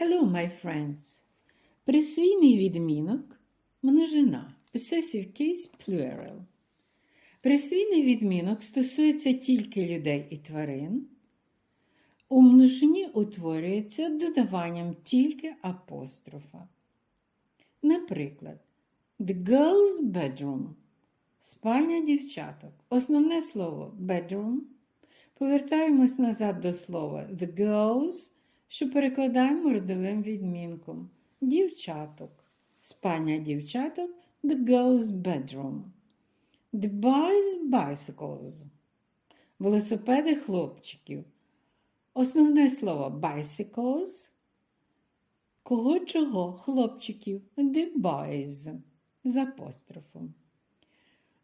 Hello, my friends. Присвійний відмінок множина. Possessive case plural. Присвійний відмінок стосується тільки людей і тварин. У множині утворюється додаванням тільки апострофа. Наприклад, The girl's bedroom. Спальня дівчаток. Основне слово bedroom. Повертаємось назад до слова the girls, що перекладаємо родовим відмінком. Дівчаток. Спальня дівчаток the girl's bedroom. The boys' bicycles. Велосипеди хлопчиків. Основне слово bicycles. Кого чого хлопчиків? The boys з апострофом.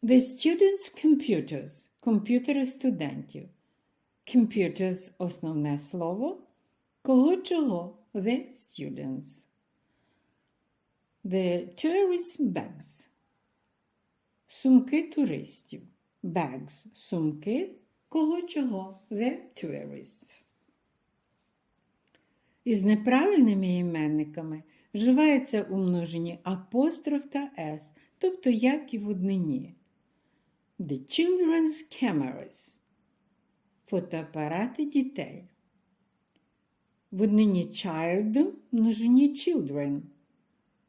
The students' computers. Комп'ютери студентів. Computers – основне слово. Кого чого? The students. The tourist bags. Сумки туристів. Bags – сумки. Кого чого? The tourists. Із неправильними іменниками вживається у множині апостроф та s, тобто як і в однині. The children's cameras. Фотоапарати дітей. В однині child множині children.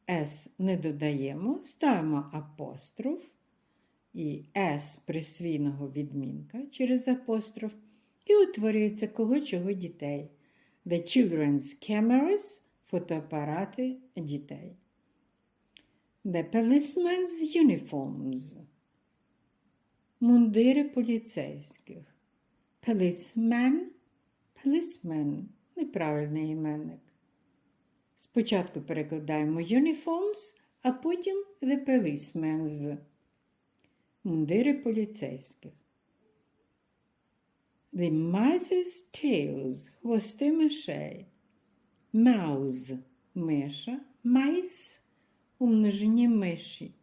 S не додаємо, ставимо апостроф і S присвійного відмінка через апостроф і утворюється кого чого дітей. The children's cameras фотоапарати дітей. The policeman's uniforms. Мундири поліцейських. Policeman, policeman – неправильний іменник. Спочатку перекладаємо uniforms, а потім the policemen's. Мундири поліцейських. The mice's tails – хвости мишей. Mouse – миша. Mice – у миші.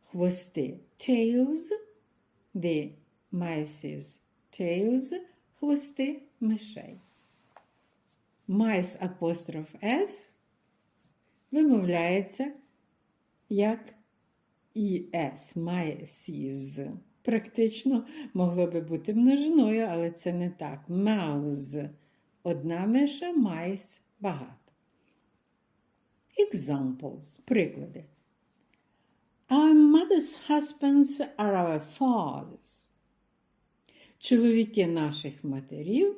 Хвости tails – the mice's tails – хвости мишей. Mice апостроф S вимовляється як «іс» mices. Практично могло би бути множиною, але це не так. Mouse – одна миша, mice – багато. Examples – приклади. Our mother's husbands are our fathers. Чоловіки наших матерів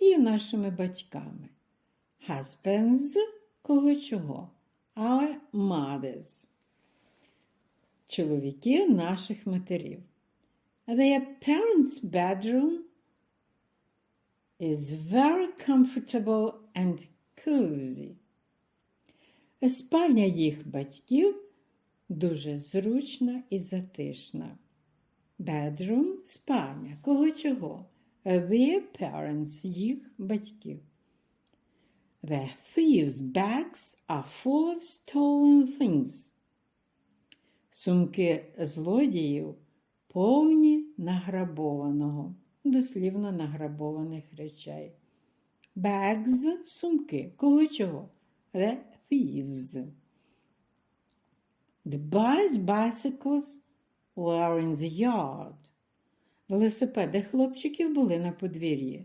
є нашими батьками. Husbands – кого чого? Our mothers. Чоловіки наших матерів. Their parents' bedroom is very comfortable and cozy. Спальня їх батьків дуже зручна і затишна. Bedroom – спальня. Кого чого? Their parents – їх батьків. The thieves' bags are full of stolen things. Сумки злодіїв повні награбованого, дослівно награбованих речей. Bags – сумки. Кого чого? The thieves. The boys' bicycles were in the yard. Велосипеди хлопчиків були на подвір'ї.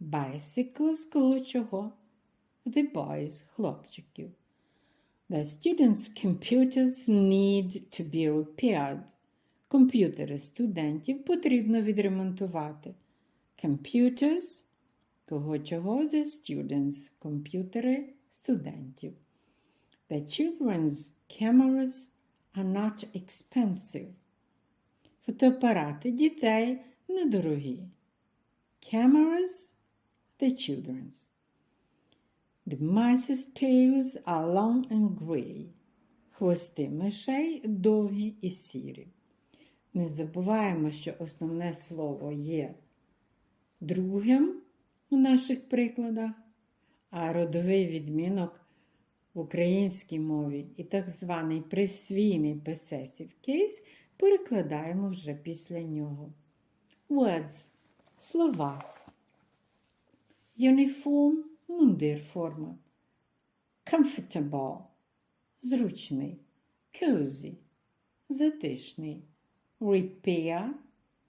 Bicycles – кого чого? The boys – хлопчиків. The students' computers need to be repaired. Комп'ютери студентів потрібно відремонтувати. Computers – кого чого? The students – комп'ютери студентів. The children's cameras are not expensive. Фотоапарати дітей недорогі. Cameras – the children's. The mice's tails are long and grey. Хвости мишей довгі і сірі. Не забуваємо, що основне слово є другим у наших прикладах, а родовий відмінок в українській мові і так званий присвійний possessive case перекладаємо вже після нього. Words – слова. Uniform мундир форма. Comfortable – зручний. Cozy – затишний. Repair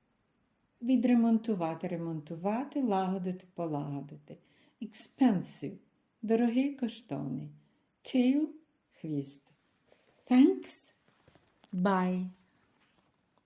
– відремонтувати, ремонтувати, лагодити, полагодити. Expensive – дорогий, коштовний. Tail – хвіст. Thanks. Bye.